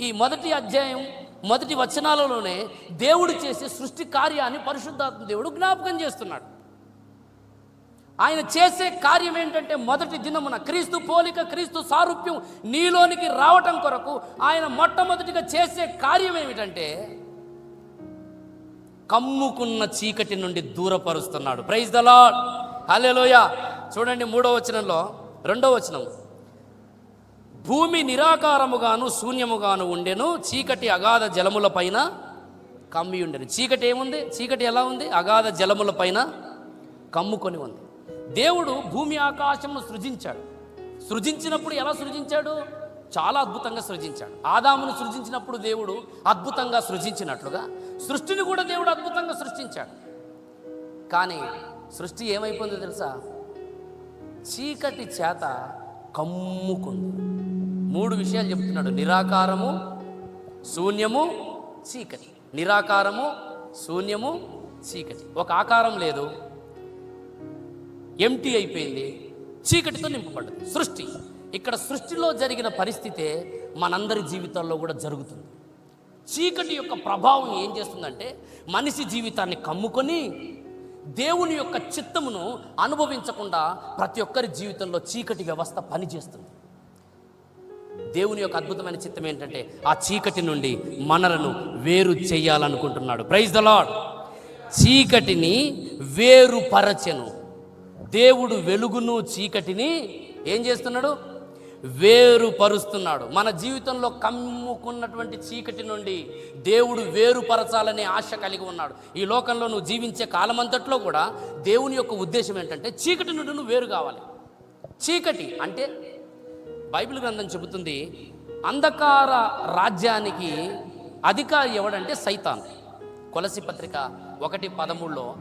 ఈ మొదటి అధ్యాయం మొదటి వచనాలలోనే దేవుడు చేసే సృష్టి కార్యాన్ని పరిశుద్ధాత్మ దేవుడు జ్ఞాపకం చేస్తున్నాడు. ఆయన చేసే కార్యం ఏంటంటే మొదటి దినమున క్రీస్తు పోలిక క్రీస్తు సారూప్యం నీలోనికి రావటం కొరకు ఆయన మొట్టమొదటిగా చేసే కార్యం ఏమిటంటే కమ్ముకున్న చీకటి నుండి దూరపరుస్తున్నాడు. ప్రైజ్ ద హలేలోయ చూడండి మూడో వచనంలో రెండో వచనం భూమి నిరాకారముగాను శూన్యముగాను ఉండెను. చీకటి అగాధ జలముల పైన కమ్మి ఉండెను. చీకటి ఏముంది? చీకటి ఎలా ఉంది? అగాధ జలముల పైన కమ్ముకొని ఉంది. దేవుడు భూమి ఆకాశమును సృజించాడు. సృజించినప్పుడు ఎలా సృజించాడు? చాలా అద్భుతంగా సృజించాడు. ఆదామును సృజించినప్పుడు దేవుడు అద్భుతంగా సృజించినట్లుగా సృష్టిని కూడా దేవుడు అద్భుతంగా సృష్టించాడు. కానీ సృష్టి ఏమైపోయిందో తెలుసా? చీకటి చేత కమ్ముకుంది. మూడు విషయాలు చెప్తున్నాడు. నిరాకారము శూన్యము చీకటి. నిరాకారము శూన్యము చీకటి. ఒక ఆకారం లేదు. ఎంటీ అయిపోయింది. చీకటితో నింపబడ్డది. సృష్టి. ఇక్కడ సృష్టిలో జరిగిన పరిస్థితే మనందరి జీవితాల్లో కూడా జరుగుతుంది. చీకటి యొక్క ప్రభావం ఏం చేస్తుందంటే మనిషి జీవితాన్ని కమ్ముకొని దేవుని యొక్క చిత్తమును అనుభవించకుండా ప్రతి ఒక్కరి జీవితంలో చీకటి వ్యవస్థ పనిచేస్తుంది. దేవుని యొక్క అద్భుతమైన చిత్తం ఏంటంటే ఆ చీకటి నుండి మనలను వేరు చేయాలనుకుంటున్నాడు. ప్రైజ్ ద లాడ్ చీకటిని వేరుపరచెను. దేవుడు వెలుగును చీకటిని ఏం చేస్తున్నాడు? వేరుపరుస్తున్నాడు. మన జీవితంలో కమ్ముకున్నటువంటి చీకటి నుండి దేవుడు వేరుపరచాలనే ఆశ కలిగి ఉన్నాడు. ఈ లోకంలో నువ్వు జీవించే కాలమంతట్లో కూడా దేవుని యొక్క ఉద్దేశం ఏంటంటే చీకటి నుండి నువ్వు వేరు కావాలి. చీకటి అంటే బైబిల్ గ్రంథం చెబుతుంది అంధకార రాజ్యానికి అధికారి ఎవడంటే సైతాన్. కొలసి పత్రిక ఒకటి పదమూడులో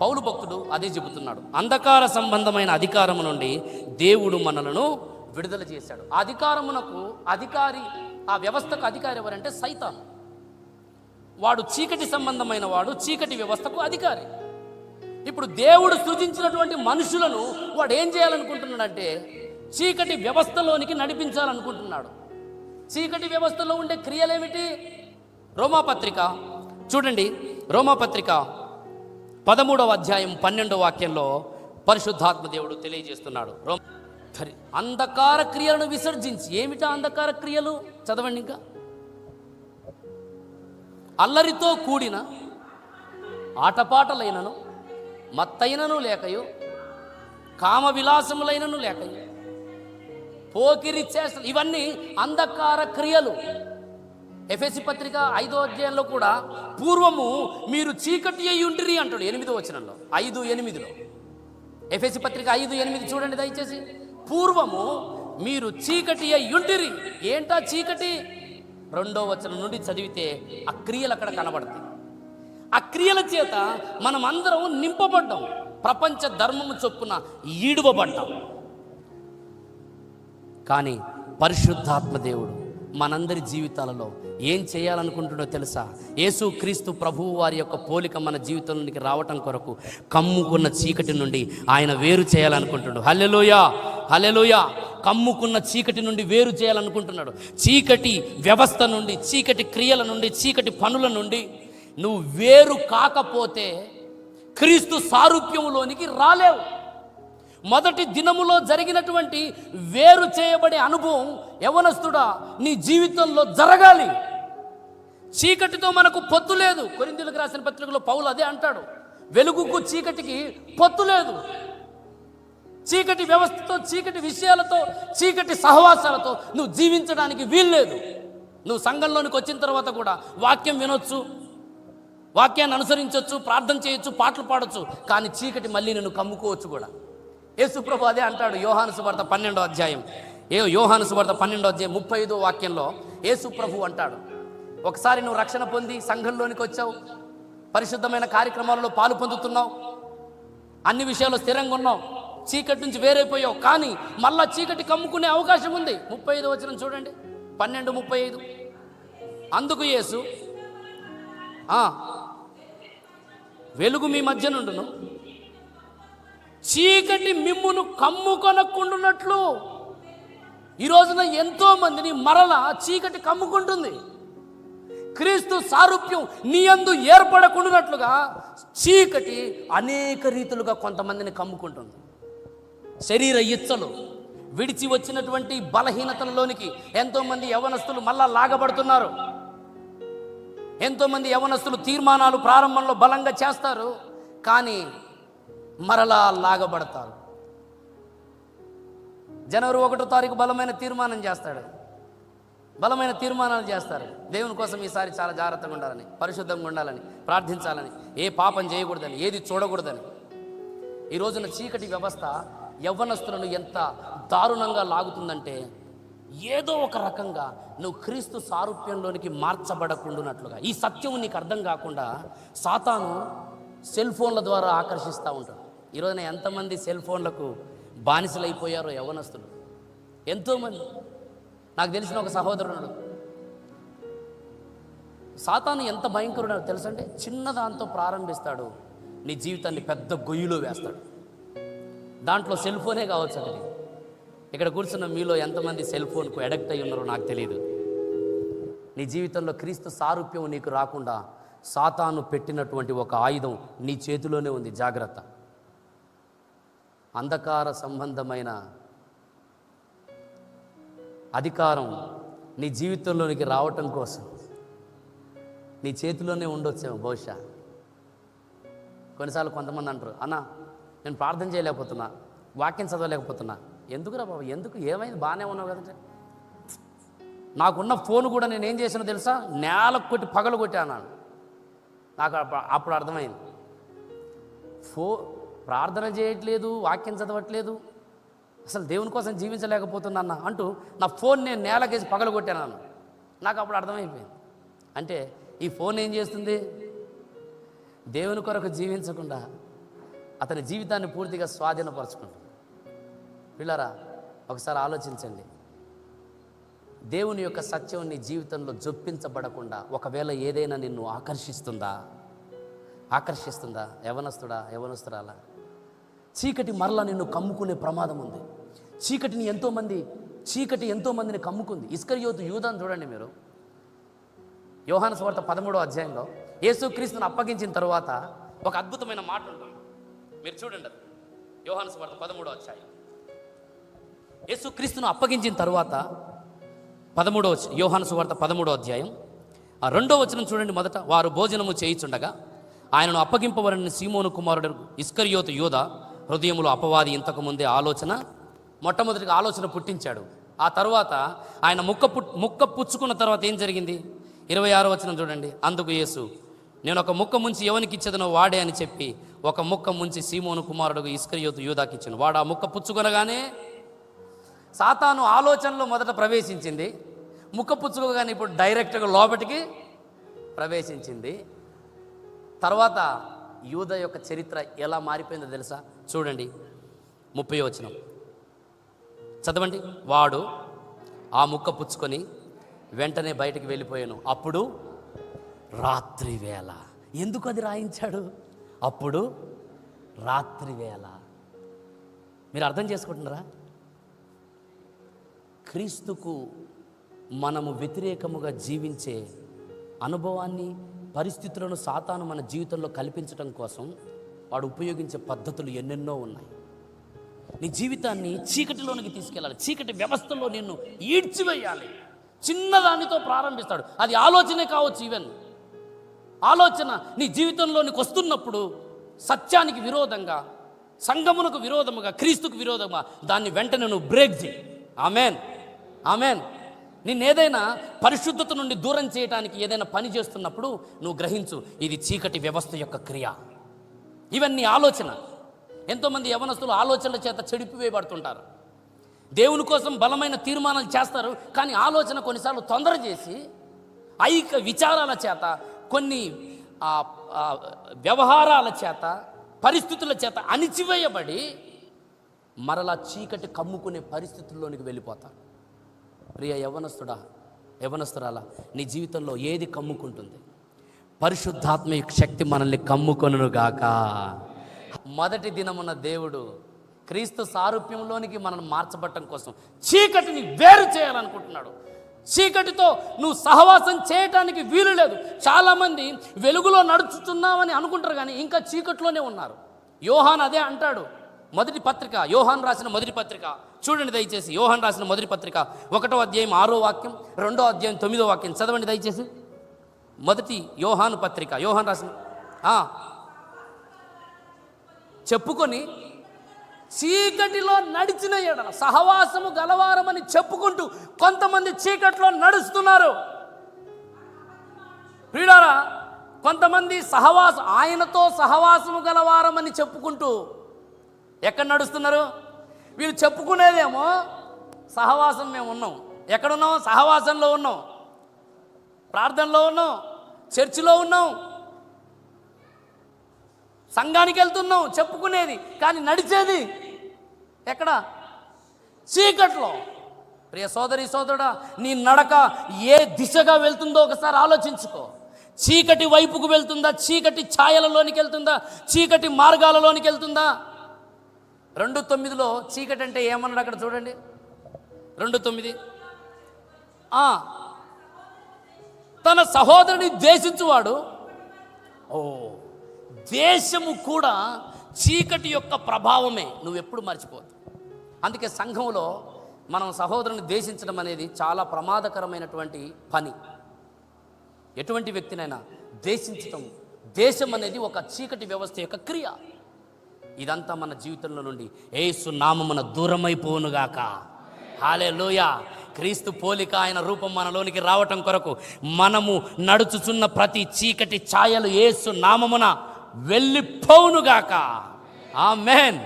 పౌలు భక్తుడు అదే చెబుతున్నాడు అంధకార సంబంధమైన అధికారము నుండి దేవుడు మనలను విడుదల చేశాడు. ఆ అధికారమునకు అధికారి ఆ వ్యవస్థకు అధికారి ఎవరంటే సైతాన్. వాడు చీకటి సంబంధమైన వాడు చీకటి వ్యవస్థకు అధికారి. ఇప్పుడు దేవుడు సృజించినటువంటి మనుషులను వాడు ఏం చేయాలనుకుంటున్నాడంటే చీకటి వ్యవస్థలోనికి నడిపించాలనుకుంటున్నాడు. చీకటి వ్యవస్థలో ఉండే క్రియలేమిటి? రోమాపత్రిక. చూడండి రోమాపత్రిక పదమూడవ అధ్యాయం పన్నెండవ వాక్యంలో పరిశుద్ధాత్మ దేవుడు తెలియజేస్తున్నాడు. రోమ సరే, అంధకార క్రియలను విసర్జించి ఏమిటా అంధకార క్రియలు? చదవండి ఇంకా. అల్లరితో కూడిన ఆటపాటలైనను మత్తైనను లేకయు కామ విలాసములైనను లేకయు పోకిరి చేష్టలు ఇవన్నీ అంధకార క్రియలు. ఎఫ్ఎసి పత్రిక ఐదో అధ్యాయంలో కూడా పూర్వము మీరు చీకటి అయి ఉండిరి అంటాడు ఎనిమిదో వచనంలో ఐదు ఎనిమిదిలో. ఎఫ్ఎసి పత్రిక ఐదు ఎనిమిది చూడండి దయచేసి. పూర్వము మీరు చీకటి అయి ఉండిరి. ఏంటా చీకటి? రెండో వచనం నుండి చదివితే ఆ క్రియలు అక్కడ కనబడతాయి. ఆ క్రియల చేత మనం అందరం నింపబడ్డాం. ప్రపంచ ధర్మము చొప్పున ఈడువబడ్డాం. కానీ పరిశుద్ధాత్మ దేవుడు మనందరి జీవితాలలో ఏం చేయాలనుకుంటున్నాడో తెలుసా? యేసు క్రీస్తు ప్రభువు వారి యొక్క పోలిక మన జీవితంలోనికి రావటం కొరకు కమ్ముకున్న చీకటి నుండి ఆయన వేరు చేయాలనుకుంటున్నాడు. హల్లెలూయా! హల్లెలూయా! కమ్ముకున్న చీకటి నుండి వేరు చేయాలనుకుంటున్నాడు. చీకటి వ్యవస్థ నుండి చీకటి క్రియల నుండి చీకటి పనుల నుండి నువ్వు వేరు కాకపోతే క్రీస్తు సారూప్యములోనికి రాలేవు. మొదటి దినములో జరిగినటువంటి వేరు చేయబడే అనుభవం యవనస్తుడా నీ జీవితంలో జరగాలి. చీకటితో మనకు పొత్తు లేదు. కొరిందులకు రాసిన పత్రికలో పౌలు అదే అంటాడు. వెలుగుకు చీకటికి పొత్తు లేదు. చీకటి వ్యవస్థతో చీకటి విషయాలతో చీకటి సహవాసాలతో నువ్వు జీవించడానికి వీల్లేదు. నువ్వు సంఘంలోనికి వచ్చిన తర్వాత కూడా వాక్యం వినొచ్చు వాక్యాన్ని అనుసరించవచ్చు ప్రార్థన చేయొచ్చు పాటలు పాడొచ్చు కానీ చీకటి మళ్ళీ నిన్ను కమ్ముకోవచ్చు కూడా. యేసుప్రభు అదే అంటాడు యోహాను సువార్త పన్నెండో అధ్యాయం. ఏ యోహాను సువార్త పన్నెండో అధ్యాయం ముప్పై ఐదో వాక్యంలో యేసుప్రభు అంటాడు ఒకసారి నువ్వు రక్షణ పొంది సంఘంలోనికి వచ్చావు పరిశుద్ధమైన కార్యక్రమాలలో పాలు పొందుతున్నావు అన్ని విషయాల్లో స్థిరంగా ఉన్నావు చీకటి నుంచి వేరైపోయావు కానీ మళ్ళా చీకటి కమ్ముకునే అవకాశం ఉంది. ముప్పై ఐదు వచ్చిన చూడండి పన్నెండు ముప్పై ఐదు అందుకు యేసు వెలుగు మీ మధ్య నుండును చీకటి మిమ్మును కమ్ముకొనకుండునట్లు ఈ రోజున ఎంతో మందిని మరల చీకటి కమ్ముకుంటుంది. క్రీస్తు సారూప్యం నీ అందు చీకటి అనేక రీతులుగా కొంతమందిని కమ్ముకుంటుంది. శరీర ఇచ్చలు విడిచి వచ్చినటువంటి బలహీనతలలోనికి ఎంతోమంది యవనస్తులు మళ్ళా లాగబడుతున్నారు. ఎంతోమంది యవనస్తులు తీర్మానాలు ప్రారంభంలో బలంగా చేస్తారు. కానీ మరలా లాగబడతారు. జనవరి ఒకటో తారీఖు బలమైన తీర్మానం చేస్తాడు. బలమైన తీర్మానాలు చేస్తారు. దేవుని కోసం ఈసారి చాలా జాగ్రత్తగా ఉండాలని పరిశుద్ధంగా ఉండాలని ప్రార్థించాలని. ఏ పాపం చేయకూడదని ఏది చూడకూడదని. ఈ రోజున చీకటి వ్యవస్థ యవ్వనస్తులను ఎంత దారుణంగా లాగుతుందంటే ఏదో ఒక రకంగా నువ్వు క్రీస్తు సారూప్యంలోనికి మార్చబడకుండానట్లుగా. ఈ సత్యం నీకు అర్థం కాకుండా సాతాను సెల్ ఫోన్ల ద్వారా ఆకర్షిస్తూ ఉంటాడు. ఈరోజున ఎంతమంది సెల్ ఫోన్లకు బానిసలైపోయారో యవనస్తులు ఎంతోమంది. నాకు తెలిసిన ఒక సహోదరుడు సాతాను ఎంత భయంకరుడో తెలుసంటే చిన్న దాంతో ప్రారంభిస్తాడు. నీ జీవితాన్ని పెద్ద గొయ్యిలో వేస్తాడు. దాంట్లో సెల్ ఫోనే కావచ్చు అండి ఇక్కడ కూర్చున్న మీలో ఎంతమంది సెల్ ఫోన్కు అడక్ట్ అయి ఉన్నారో నాకు తెలియదు నీ జీవితంలో క్రీస్తు సారూప్యం నీకు రాకుండా సాతాను పెట్టినటువంటి ఒక ఆయుధం నీ చేతిలోనే ఉంది. జాగ్రత్త. అంధకార సంబంధమైన అధికారం నీ జీవితంలోనికి రావటం కోసం. నీ చేతిలోనే ఉండొచ్చేమో బహుశా. కొన్నిసార్లు కొంతమంది అంటారు అన్న నేను ప్రార్థన చేయలేకపోతున్నా వాక్యం చదవలేకపోతున్నా. ఎందుకురా బాబు ఎందుకు? ఏమైంది? బాగానే ఉన్నావు కదంటే. నాకున్న ఫోన్ కూడా నేను ఏం చేసానో తెలుసా? నేలకు కొట్టి పగలు కొట్టాను నాకు అప్పుడు అర్థమైంది. ఫో ప్రార్థన చేయట్లేదు వాక్యం చదవట్లేదు. అసలు దేవుని కోసం జీవించలేకపోతున్నా అంటూ నా ఫోన్ నేను నేలకేసి పగలు కొట్టాను నాకు అప్పుడు అర్థమైపోయింది. అంటే ఈ ఫోన్ ఏం చేస్తుంది? దేవుని కొరకు జీవించకుండా అతని జీవితాన్ని పూర్తిగా స్వాధీనపరచుకుంటుంది. పిల్లరా ఒకసారి ఆలోచించండి. దేవుని యొక్క సత్యం నీ జీవితంలో జొప్పించబడకుండా ఒకవేళ ఏదైనా నిన్ను ఆకర్షిస్తుందా? ఆకర్షిస్తుందా? యవనస్తుడా? యవనస్తురాలా? చీకటి మరల నిన్ను కమ్ముకునే ప్రమాదం ఉంది. చీకటిని ఎంతోమంది చీకటి ఎంతోమందిని కమ్ముకుంది. ఇస్కరియోతు యూదాన్ని చూడండి మీరు. యోహాన స్వార్థ పదమూడో అధ్యాయంలో యేసుక్రీస్తుని అప్పగించిన తర్వాత ఒక అద్భుతమైన మాట ఉంటుంది. మీరు చూడండి అది. యోహాను స్వార్థ పదమూడో అధ్యాయం. యేసుక్రీస్తును అప్పగించిన తర్వాత పదమూడో వచ- యోహాను సువార్త పదమూడో అధ్యాయం. ఆ రెండో వచనం చూడండి మొదట. వారు భోజనము చేయిచుండగా ఆయనను అప్పగింపవరని సీమోను కుమారుడు ఇస్కరియోతు యోధ హృదయములు అపవాది ఇంతకుముందే ఆలోచన మొట్టమొదటిగా ఆలోచన పుట్టించాడు. ఆ తర్వాత ఆయన ముక్క పుట్ ముక్క పుచ్చుకున్న తర్వాత ఏం జరిగింది? ఇరవై ఆరో వచనం చూడండి. అందుకు యేసు నేను ఒక ముక్క ముంచి ఎవనికి ఇచ్చేదనో వాడే అని చెప్పి ఒక ముక్క ముంచి సీమోను కుమారుడు ఇస్కరియోతు యూదాకి ఇచ్చాను. వాడు ఆ ముక్క పుచ్చుకొనగానే సాతాను ఆలోచనలో మొదట ప్రవేశించింది. ముక్క పుచ్చుకోగానే ఇప్పుడు డైరెక్ట్గా లోపటికి ప్రవేశించింది. తర్వాత యూద యొక్క చరిత్ర ఎలా మారిపోయిందో తెలుసా? చూడండి. ముప్పై వచనం. చదవండి. వాడు ఆ ముక్క పుచ్చుకొని వెంటనే బయటకు వెళ్ళిపోయాను. అప్పుడు రాత్రి వేళ. ఎందుకు అది రాయించాడు? అప్పుడు రాత్రి వేళ. మీరు అర్థం చేసుకుంటున్నారా? క్రీస్తుకు మనము వ్యతిరేకముగా జీవించే అనుభవాన్ని పరిస్థితులను సాతాను మన జీవితంలో కల్పించడం కోసం వాడు ఉపయోగించే పద్ధతులు ఎన్నెన్నో ఉన్నాయి. నీ జీవితాన్ని చీకటిలోనికి తీసుకెళ్ళాలి. చీకటి వ్యవస్థలో నిన్ను ఈడ్చివేయాలి. చిన్నదానితో ప్రారంభిస్తాడు. అది ఆలోచనే కావచ్చు ఈవెన్ ఆలోచన నీ జీవితంలోనికి వస్తున్నప్పుడు సత్యానికి విరోధంగా సంగమునకు విరోధముగా క్రీస్తుకు విరోధంగా దాన్ని వెంటనే నువ్వు బ్రేక్ చేయి. ఆమెన్. ఆమెన్. నిన్నేదైనా పరిశుద్ధత నుండి దూరం చేయడానికి ఏదైనా పని చేస్తున్నప్పుడు నువ్వు గ్రహించు ఇది చీకటి వ్యవస్థ యొక్క క్రియ. ఇవన్నీ ఆలోచన. ఎంతోమంది యవనస్తులు ఆలోచనల చేత చెడిపివేయబడుతుంటారు. దేవుని కోసం బలమైన తీర్మానాలు చేస్తారు కానీ ఆలోచన కొన్నిసార్లు తొందర చేసి ఐక విచారాల చేత కొన్ని వ్యవహారాల చేత పరిస్థితుల చేత అణిచివేయబడి మరలా చీకటి కమ్ముకునే పరిస్థితుల్లోనికి వెళ్ళిపోతారు. ప్రియ యవనస్తుడా యవనస్తురాలా నీ జీవితంలో ఏది కమ్ముకుంటుంది? పరిశుద్ధాత్మ శక్తి మనల్ని కమ్ముకొనుగాక మొదటి దినమున దేవుడు క్రీస్తు సారూప్యంలోనికి మనల్ని మార్చబట్టం కోసం చీకటిని వేరు చేయాలనుకుంటున్నాడు. చీకటితో నువ్వు సహవాసం చేయటానికి వీలు లేదు. చాలామంది వెలుగులో నడుచుతున్నామని అనుకుంటారు కానీ ఇంకా చీకట్లోనే ఉన్నారు. యోహాన్ అదే అంటాడు. మొదటి పత్రిక యోహాన్ రాసిన మొదటి పత్రిక. చూడండి దయచేసి యోహాన్ రాసిన మొదటి పత్రిక. ఒకటో అధ్యాయం ఆరో వాక్యం రెండో అధ్యాయం తొమ్మిదో వాక్యం. చదవండి దయచేసి. మొదటి యోహాను పత్రిక యోహాన్ రాసిన చెప్పుకొని చీకటిలో నడిచిన ఎడల సహవాసము గలవారమని చెప్పుకుంటూ కొంతమంది చీకట్లో నడుస్తున్నారు. ప్రియులారా కొంతమంది సహవాసం ఆయనతో సహవాసము గలవారమని చెప్పుకుంటూ ఎక్కడ నడుస్తున్నారు? వీళ్ళు చెప్పుకునేదేమో సహవాసం మేము ఉన్నాం. ఎక్కడున్నాం సహవాసంలో ఉన్నాం. ప్రార్థనలో ఉన్నాం. చర్చిలో ఉన్నాం. సంఘానికి వెళ్తున్నాం చెప్పుకునేది కానీ నడిచేది ఎక్కడ? చీకట్లో. ప్రియ సోదరి సోదరుడా నీ నడక ఏ దిశగా వెళ్తుందో ఒకసారి ఆలోచించుకో. చీకటి వైపుకు వెళ్తుందా? చీకటి ఛాయలలోనికి వెళ్తుందా? చీకటి మార్గాలలోనికి వెళ్తుందా? రెండు తొమ్మిదిలో చీకటి అంటే ఏమన్నాడు అక్కడ చూడండి. రెండు తొమ్మిది. తన సహోదరుని ద్వేషించువాడు. ఓ దేశము కూడా చీకటి యొక్క ప్రభావమే. నువ్వు ఎప్పుడు మర్చిపోదు అందుకే సంఘంలో మనం సహోదరుని ద్వేషించడం అనేది చాలా ప్రమాదకరమైనటువంటి పని. ఎటువంటి వ్యక్తినైనా ద్వేషించటం దేశం అనేది ఒక చీకటి వ్యవస్థ యొక్క క్రియ. ఇదంతా మన జీవితంలో నుండి. ఏసు నామమున దూరమైపోనుగాక. హాలే లోయ క్రీస్తు పోలిక ఆయన రూపం మనలోనికి రావటం కొరకు మనము నడుచుచున్న ప్రతి చీకటి ఛాయలు ఏసు నామమున వెళ్ళిపోవునుగాక ఆ మేన్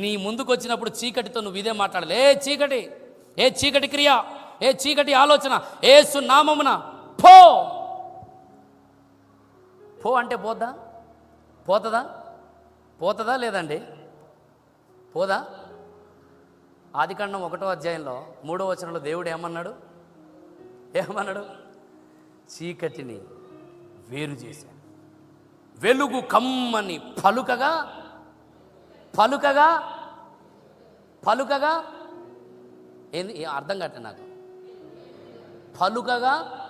నీ ముందుకు వచ్చినప్పుడు చీకటితో నువ్వు ఇదే మాట్లాడాలి. ఏ చీకటి? ఏ చీకటి క్రియ? ఏ చీకటి ఆలోచన? ఏసు నామమున పో. పో అంటే పోద్దా? పోతుందా? పోతుందా లేదండి? పోదా? ఆదికాండం ఒకటో అధ్యాయంలో మూడో వచనంలో దేవుడు ఏమన్నాడు? ఏమన్నాడు? చీకటిని వేరు చేశాడు. వెలుగు కమ్మని పలుకగా పలుకగా పలుకగా ఏంది? అర్థం కట్ట నాకు. పలుకగా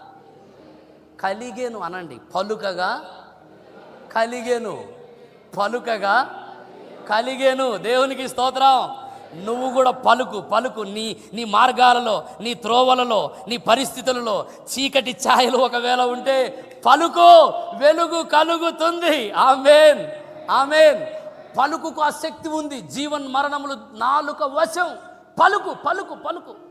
కలిగేను అనండి. పలుకగా కలిగేను. పలుకగా కలిగేను. దేవునికి స్తోత్రం. నువ్వు కూడా పలుకు పలుకు. నీ నీ మార్గాలలో నీ త్రోవలలో నీ పరిస్థితులలో చీకటి ఛాయలు ఒకవేళ ఉంటే పలుకు వెలుగు కలుగుతుంది. ఆమెన్. ఆమెన్. పలుకుకు ఆ శక్తి ఉంది. జీవన్ మరణములు నాలుక వశం. పలుకు పలుకు పలుకు.